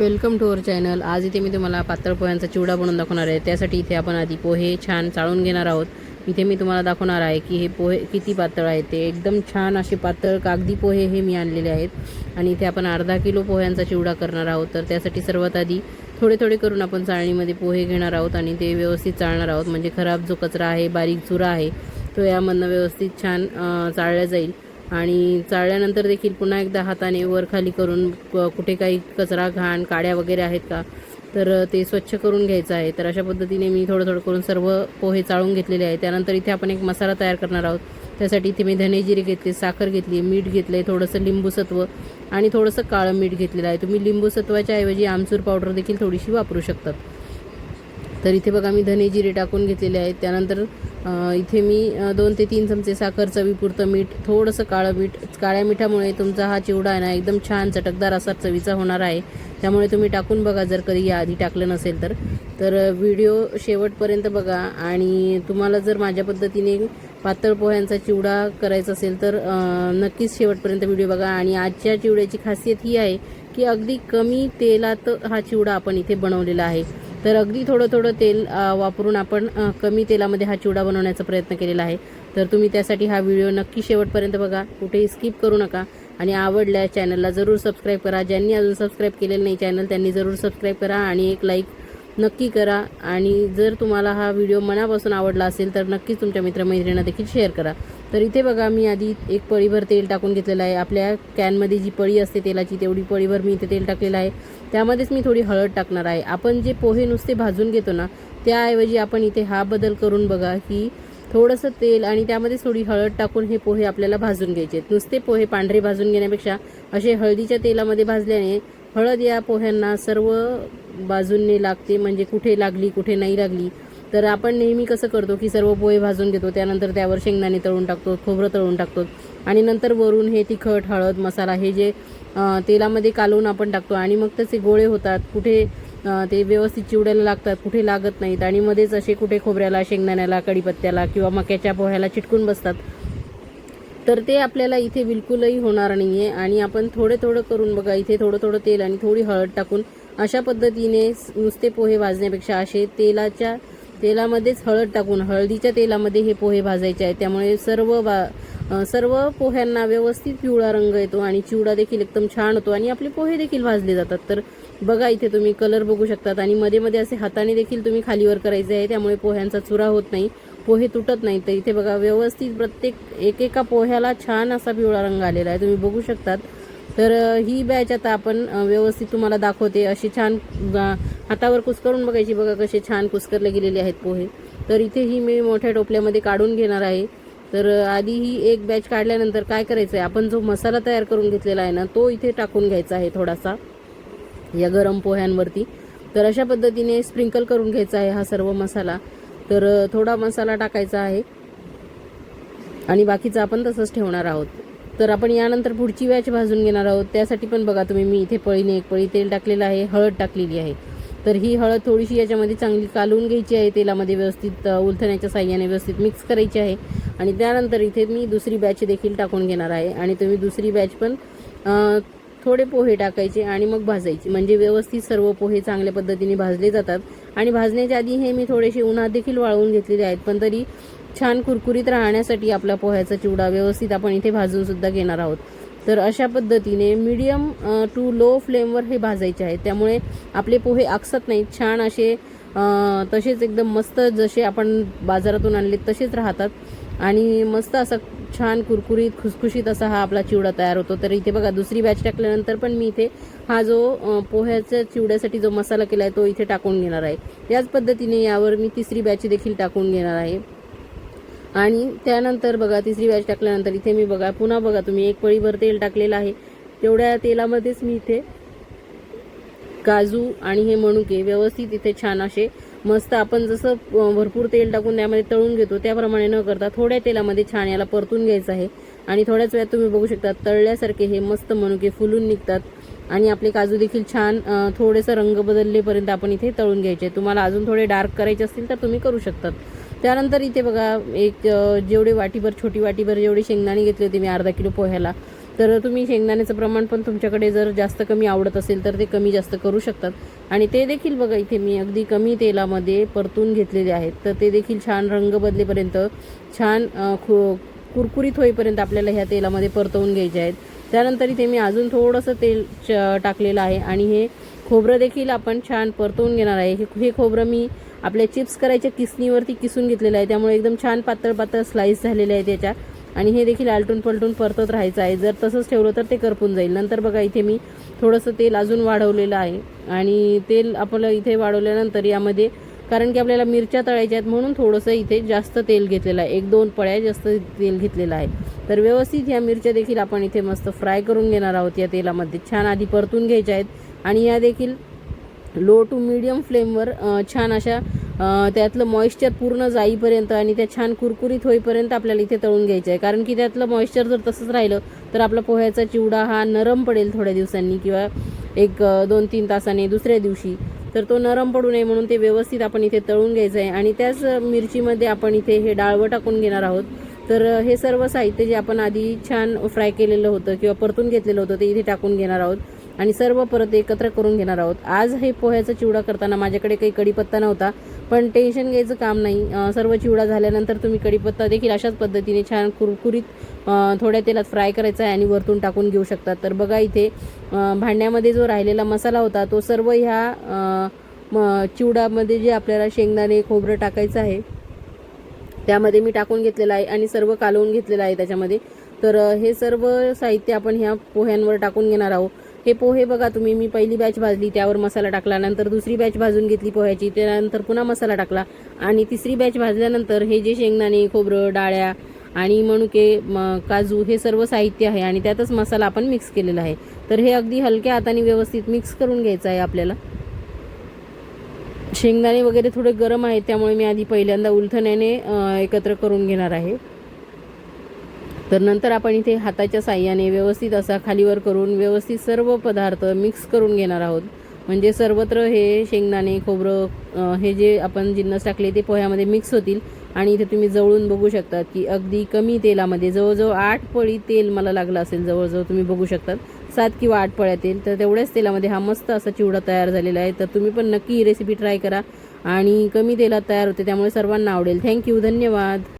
Welcome to our channel. आज इथे मी तुम्हाला पातळ पोह्यांचा चिवडा बनवून दाखवणार आहे. त्यासाठी इथे आपण आधी पोहे छान चाळून घेणार आहोत. इथे मी तुम्हाला दाखवणार आहे की हे पोहे किती पातळ आहे. ते एकदम छान असे पातळ कागदी पोहे हे मी आणलेले आहेत. आणि इथे आपण अर्धा किलो पोह्यांचा चिवडा करणार आहोत. तर त्यासाठी सर्वात आधी थोडे थोडे करून आपण चाळणीमध्ये पोहे घेणार आहोत आणि ते व्यवस्थित चाळणार आहोत. म्हणजे खराब जो कचरा आहे बारीक चुरा आहे तो यामधनं व्यवस्थित छान चाळला जाईल. आणि चाळल्यानंतर देखील पुन्हा एकदा हाताने वर खाली करून कुठे काही कचरा घाण काड्या वगैरे आहेत का तर ते स्वच्छ करून घ्यायचं आहे. तर अशा पद्धतीने मी थोडं थोडं करून सर्व पोहे चाळून घेतलेले आहे त्यानंतर इथे आपण एक मसाला तयार करणार आहोत. त्यासाठी इथे मी धनेजिरे घेतले साखर घेतली मीठ घेतलं आहे थोडंसं लिंबूसत्व आणि थोडंसं काळं मीठ घेतलेलं आहे. तुम्ही लिंबूसत्वाच्या ऐवजी आमचूर पावडर देखील थोडीशी वापरू शकतात. तर इथे बघा मी धने जिरे टाकून घेतलेले आहेत. त्यानंतर इथे मी दोन ते तीन चमचे साखर चवीपुरतं मीठ थोडंसं काळं मीठ काळ्या मिठामुळे तुमचा हा चिवडा आहे ना एकदम छान चटकदार असा चवीचा होणार आहे. त्यामुळे तुम्ही टाकून बघा जर कधी याआधी टाकलं नसेल तर. तर व्हिडिओ शेवटपर्यंत बघा आणि तुम्हाला जर माझ्या पद्धतीने पातळ पोह्यांचा चिवडा करायचा असेल तर नक्कीच शेवटपर्यंत व्हिडिओ बघा. आणि आजच्या चिवड्याची खासियत ही आहे की अगदी कमी तेलात हा चिवडा आपण इथे बनवलेला आहे. तर अगदी थोडं थोडं तेल वापरून आपण कमी तेलामध्ये हा चिवडा बनवण्याचा प्रयत्न केलेला आहे. तर तुम्ही त्यासाठी हा व्हिडिओ नक्की शेवटपर्यंत बघा. कुठेही स्किप करू नका. आणि आवडल्या चॅनलला जरूर सबस्क्राईब करा. ज्यांनी अजून सबस्क्राईब केलेलं नाही चॅनल त्यांनी जरूर सबस्क्राईब करा आणि एक लाईक नक्की करा. आणि जर तुम्हाला हा व्हिडिओ मनापासून आवडला असेल तर नक्कीच तुमच्या मित्रमैत्रिणींना देखील शेअर करा. तर इथे बघा मी आधी एक पळीभर तेल टाकून घेतलेलं आहे. आपल्या कॅनमध्ये जी पळी असते तेलाची तेवढी पळीभर मी इथे तेल टाकलेलं आहे. त्यामध्येच मी थोडी हळद टाकणार आहे. आपण जे पोहे नुसते भाजून घेतो ना त्याऐवजी आपण इथे हा बदल करून बघा की थोडंसं तेल आणि त्यामध्ये थोडी हळद टाकून हे पोहे आपल्याला भाजून घ्यायचे आहेत. नुसते पोहे पांढरे भाजून घेण्यापेक्षा असे हळदीच्या तेलामध्ये भाजल्याने हळद या पोह्यांना सर्व बाजूंनी लागते म्हणजे कुठे लागली कुठे नाही लागली. तर आपण नेहमी कसं करतो की सर्व पोहे भाजून घेतो त्यानंतर त्यावर शेंगदाणे तळून टाकतो खोबरं तळून टाकतो. आणि नंतर वरून हे तिखट हळद मसाला हे जे तेलामध्ये कालवून आपण टाकतो. आणि मग त्याचे गोळे होतात कुठे ते व्यवस्थित चिवड्याला लागतात कुठे लागत नाहीत. आणि मध्येच असे कुठे खोबऱ्याला शेंगदाण्याला कढीपत्त्याला किंवा मक्याच्या पोह्याला चिटकून बसतात. तर ते आपल्याला इथे बिलकुलही होणार नाही आहे आणि आपण थोडे थोडं करून बघा इथे थोडं थोडं तेल आणि थोडी हळद टाकून अशा पद्धतीने नुसते पोहे भाजण्यापेक्षा असे तेलाच्या तेलामध्येच हळद टाकून हळदीच्या तेलामध्ये हे पोहे भाजायचे आहेत. त्यामुळे सर्व बा सर्व पोह्यांना व्यवस्थित पिवळा रंग येतो आणि चिवडा देखील एकदम छान होतो आणि आपले पोहे देखील भाजले जातात. तर बघा इथे तुम्ही कलर बघू शकतात आणि मध्ये मध्ये असे हाताने देखील तुम्ही खालीवर करायचे आहे. त्यामुळे पोह्यांचा चुरा होत नाही पोहे तुटत नाही तर इथे बघा व्यवस्थित प्रत्येक एकेका पोह्याला छान असा पिवळा रंग आलेला आहे. तुम्ही बघू शकतात तर ही बॅच आता आपण व्यवस्थित तुम्हाला दाखवते. अशी छान हातावर कुस्करून बघायची बघा कसे छान कुस्करले गेलेले आहेत पोहे. तर इथे ही मी मोठ्या टोपल्यामध्ये काढून घेणार आहे. तर आधी ही एक बॅच काढल्यानंतर काय करायचं आहे आपण जो मसाला तयार करून घेतलेला आहे ना तो इथे टाकून घ्यायचा आहे थोडासा या गरम पोह्यांवरती. तर अशा पद्धतीने स्प्रिंकल करून घ्यायचा आहे हा सर्व मसाला. तर थोडा मसाला टाकायचा आहे. आणि बाकीचं आपण तसंच ठेवणार आहोत. तर आपण यानंतर पुढची बॅच भाजून घेणार आहोत. त्यासाठी पण बघा तुम्ही मी इथे पळीने एक पळी तेल टाकलेलं आहे हळद टाकलेली आहे. तर ही हळद थोडीशी याच्यामध्ये चांगली कालवून घ्यायची आहे तेलामध्ये व्यवस्थित उलथण्याच्या साह्याने व्यवस्थित मिक्स करायची आहे. आणि त्यानंतर इथे मी दुसरी बॅच देखील टाकून घेणार आहे. आणि तुम्ही दुसरी बॅच पण थोडे पोहे टाकायचे आणि मग भाजायचे. म्हणजे व्यवस्थित सर्व पोहे चांगल्या पद्धतीने भाजले जातात. आणि भाजण्याच्या आधी हे मी थोडेसे उन्हात देखील वाळवून घेतलेले आहेत. पण तरी छान कुरकुरीत राहण्यासाठी आपला पोह्याचा चिवडा व्यवस्थित आपण इथे भाजूनसुद्धा घेणार आहोत. तर अशा पद्धतीने मीडियम टू लो फ्लेमवर हे भाजायचे आहेत त्यामुळे आपले पोहे आकसत नाहीत. छान असे तसेच एकदम मस्त जसे आपण बाजारातून आणले तसेच राहतात. आणि मस्त असा छान कुरकुरीत खुसखुशीत असा हा आपला चिवडा तयार होतो. तर इथे बघा दुसरी बॅच टाकल्यानंतर पण मी इथे हा जो पोह्याच्या चिवड्यासाठी जो मसाला केला आहे तो इथे टाकून घेणार आहे. याच पद्धतीने यावर मी तिसरी बॅच देखील टाकून घेणार आहे. आणि त्यानंतर बघा तिसरी बॅच टाकल्यानंतर इथे मी बघा पुन्हा बघा तुम्ही एक पळीभर तेल टाकलेलं आहे. तेवढ्या तेलामध्येच मी इथे काजू आणि हे मणुके व्यवस्थित इथे छान असे मस्त आपण जसं भरपूर तेल टाकून त्यामध्ये तळून घेतो त्याप्रमाणे न करता थोड्या तेलामध्ये छान याला परतून घ्यायचं आहे. आणि थोड्याच वेळात तुम्ही बघू शकता तळल्यासारखे हे मस्त मनुके फुलून निघतात. आणि आपले काजू देखील छान थोडेसं रंग बदललेपर्यंत आपण इथे तळून घ्यायचे. तुम्हाला अजून थोडे डार्क करायचे असतील तर तुम्ही करू शकतात. त्यानंतर इथे बघा एक जेवढे वाटीभर छोटी वाटीभर जेवढे शेंगदाणे घेतले होते मी अर्धा किलो पोह्याला तर तुम्ही शेंगदाण्याचं प्रमाण पण तुमच्याकडे जर जास्त कमी आवडत असेल तर ते कमी जास्त करू शकतात. आणि ते देखील बघा इथे मी अगदी कमी तेलामध्ये परतून घेतलेले आहेत. तर ते देखील छान रंग बदलेपर्यंत छान खु कुरकुरीत होईपर्यंत आपल्याला ह्या तेलामध्ये परतवून घ्यायचे आहेत. त्यानंतर इथे मी अजून थोडंसं तेल च- टाकलेलं आहे. आणि हे खोबरं देखील आपण छान परतवून घेणार आहे. हे खोबरं मी आपल्या चिप्स करायच्या किसणीवरती किसून घेतलेलं आहे. त्यामुळे एकदम छान पातळ पातळ स्लाईस झालेले आहे त्याच्या. आणि हे देखील आलटून पलटून परतत राहायचं आहे. जर तसंच ठेवलं तर ते करपून जाईल. नंतर बघा इथे मी थोडंसं तेल अजून वाढवलेलं आहे. आणि तेल आपलं इथे वाढवल्यानंतर यामध्ये कारण की आपल्याला मिरच्या तळायच्या आहेत म्हणून थोडंसं इथे जास्त तेल घेतलेलं आहे. एक दोन पळ्या जास्त तेल घेतलेलं आहे. तर व्यवस्थित ह्या मिरच्या देखील आपण इथे मस्त फ्राय करून घेणार आहोत या तेलामध्ये. छान आधी परतून घ्यायच्या आहेत. आणि या देखील लो टू मिडियम फ्लेमवर छान अशा त्यातलं मॉइश्चर पूर्ण जाईपर्यंत आणि त्या छान कुरकुरीत होईपर्यंत आपल्याला इथे तळून घ्यायचं आहे कारण की त्यातलं मॉइश्चर जर तसंच राहिलं तर आपला पोह्याचा चिवडा हा नरम पडेल थोड्या दिवसांनी किंवा एक दोन तीन तासाने दुसऱ्या दिवशी. तर तो नरम पडू नये म्हणून ते व्यवस्थित आपण इथे तळून घ्यायचं आहे आणि त्याच मिरचीमध्ये आपण इथे हे डाळवं टाकून घेणार आहोत. तर हे सर्व साहित्य जे आपण आधी छान फ्राय केलेलं होतं किंवा परतून घेतलेलं होतं ते इथे टाकून घेणार आहोत. आणि सर्व परत एकत्र करून घेणार आहोत. आज हे पोह्याचा चिवडा करताना माझ्याकडे काही कढीपत्ता नव्हता पण टेन्शन घ्यायचं काम नाही. सर्व चिवडा झाल्यानंतर तुम्ही कढीपत्ता देखील अशाच पद्धतीने छान कुरकुरीत थोड्या तेलात फ्राय करायचा आहे आणि वरतून टाकून घेऊ शकतात तर बघा इथे भांड्यामध्ये जो राहिलेला मसाला होता तो सर्व ह्या म- चिवडामध्ये जे आपल्याला शेंगदाणे खोबरं टाकायचं आहे त्यामध्ये मी टाकून घेतलेलं आहे आणि सर्व कालवून घेतलेलं आहे त्याच्यामध्ये. तर हे सर्व साहित्य आपण ह्या पोह्यांवर टाकून घेणार आहोत. हे पोहे बघा तुम्ही मी पहिली बॅच भाजली त्यावर मसाला टाकला नंतर दुसरी बॅच भाजून घेतली पोह्याची त्यानंतर पुन्हा मसाला टाकला आणि तिसरी बॅच भाजल्यानंतर हे जे शेंगदाणे खोबरं डाळ्या आणि मणुके म- काजू हे सर्व साहित्य आहे आणि त्यातच मसाला आपण मिक्स केलेला आहे. तर हे अगदी हलक्या हाताने व्यवस्थित मिक्स करून घ्यायचं आहे आपल्याला. शेंगदाणे वगैरे थोडे गरम आहेत त्यामुळे मी आधी पहिल्यांदा उलथण्याने एकत्र करून घेणार आहे. तर नंतर आपण इथे हाताच्या साह्याने व्यवस्थित असा खालीवर करून व्यवस्थित सर्व पदार्थ मिक्स करून घेणार आहोत. म्हणजे सर्वत्र हे शेंगदाणे खोबरं हे जे आपण जिन्नस टाकले ते पोह्यामध्ये मिक्स होतील. आणि इथे तुम्ही जवळून बघू शकतात की अगदी कमी तेलामध्ये जवळजवळ आठ पळी तेल मला लागलं असेल जवळजवळ तुम्ही बघू शकतात. सात किंवा आठ पळ्या तेल. तर तेवढ्याच तेलामध्ये हा मस्त असा चिवडा तयार झालेला आहे. तर तुम्ही पण नक्की ही रेसिपी ट्राय करा. आणि कमी तेलात तयार होते त्यामुळे सर्वांना आवडेल. थँक्यू धन्यवाद.